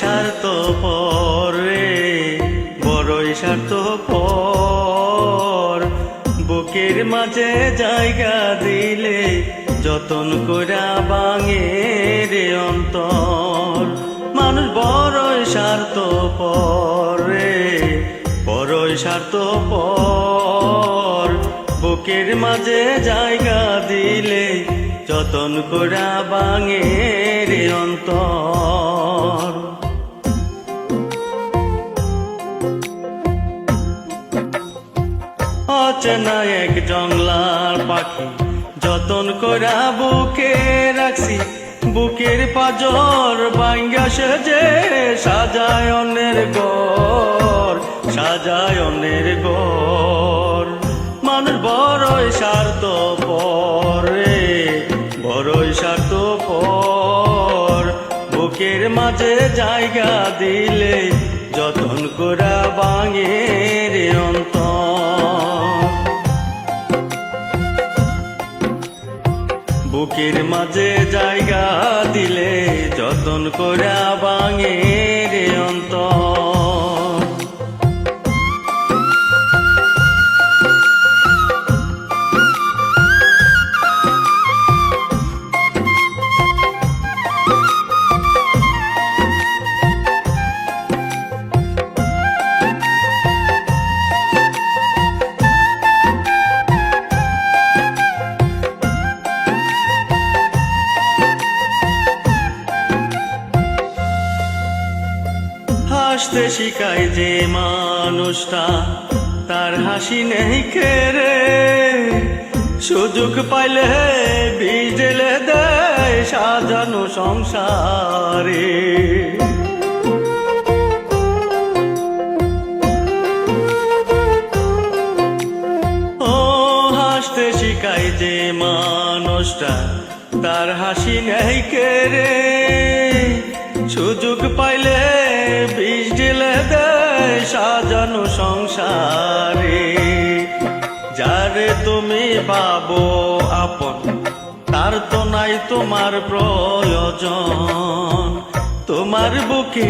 স্বার্থ পরে বড়ই স্বার্থ পর বুকের মাঝে জায়গা দিলে যতন করা বাঙে রে অন্তর। মানুষ বড়ই স্বার্থ পরে বড়ই স্বার্থ পর বুকের মাঝে জায়গা দিলে যতন করা বাঙে রে অন্তর। অচেনা এক জংলার পাখি। যতন করা বুকে রাখছি, বুকের পাজর বাঙ্গা সেজে সাজায় অন্যের গর সাজায় অন্যের গর মানুষ বড়ই স্বার্থ পরে বড়ই স্বার্থ পর বুকের মাঝে জায়গা দিলে যতন করা বাঙের অন্তর। বুকের মাঝে জায়গা দিলে যতন করা বাঙের অন্তর। হাসতে শিখায় যে মানুষটা, তার হাসি নেই খেরে সুযোগ পাইলে বীজ ঢেলে দেয় সাজানো সংসারে। ও হাসতে শিখায় যে মানুষটা, তার হাসি নেই কেড়ে সুযোগ পাইলে দেয় সাজানো সংসারে, যারে তুমি ভাবো আপন, তার তো নাই তোমার প্রয়োজন। তোমার বুকে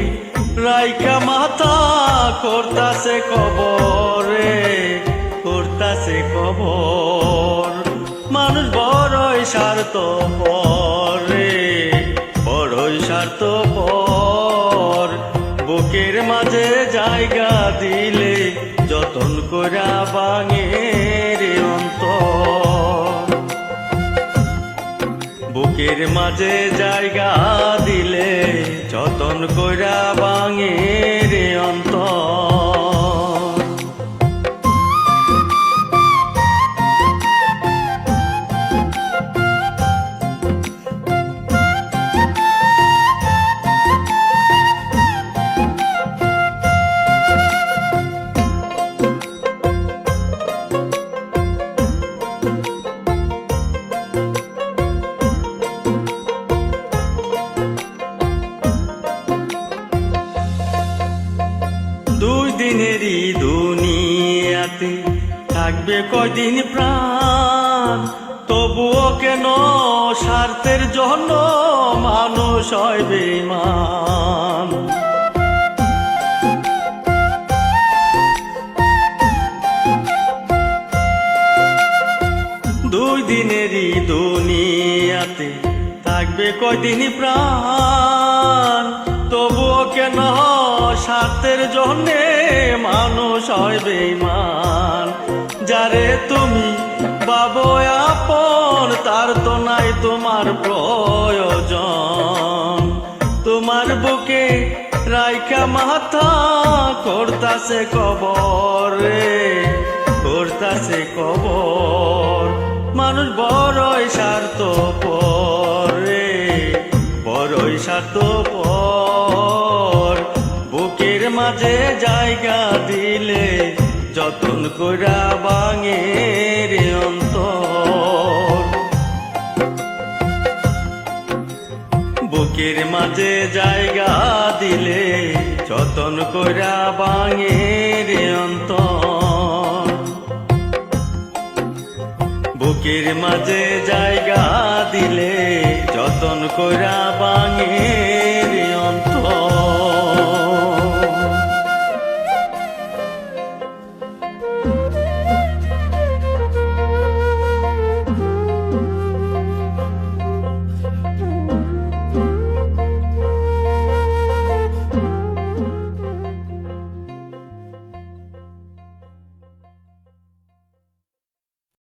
রাইকা মাথা, করতাছে কবরে, করতাছে কবর। মানুষ বড়ই স্বার্থ পরে বড়ই স্বার্থ পর বুকের মাঝে জায়গা দিলে যতন করা বাঙের অন্ত বুকের মাঝে জায়গা দিলে যতন করা বাঙের দিনেরই দুনিয়াতে থাকবে কয়দিন প্রাণ? তবুও কেন স্বার্থের জন্য মানুষ হয় বেমান দুই দিনেরই দুনিয়াতে থাকবে কয়দিন প্রাণ? তবুও কেন স্বার্থের জন্যে মানুষ হয় বেমান যারে তুমি বাবু আপন, তার তো নাই তোমার প্রয়োজন। তোমার বুকে রাইকা মাথা, করতাছে কবরে করতাছে কবর। মানুষ বড়ই স্বার্থ পরে বড়ই স্বার্থ পর মাঝে জায়গা দিলে যতন করা বাঙের অন্তর। বুকের মাঝে জায়গা দিলে যতন করা বাঙের অন্তর। বুকের মাঝে জায়গা দিলে যতন করা বাঙের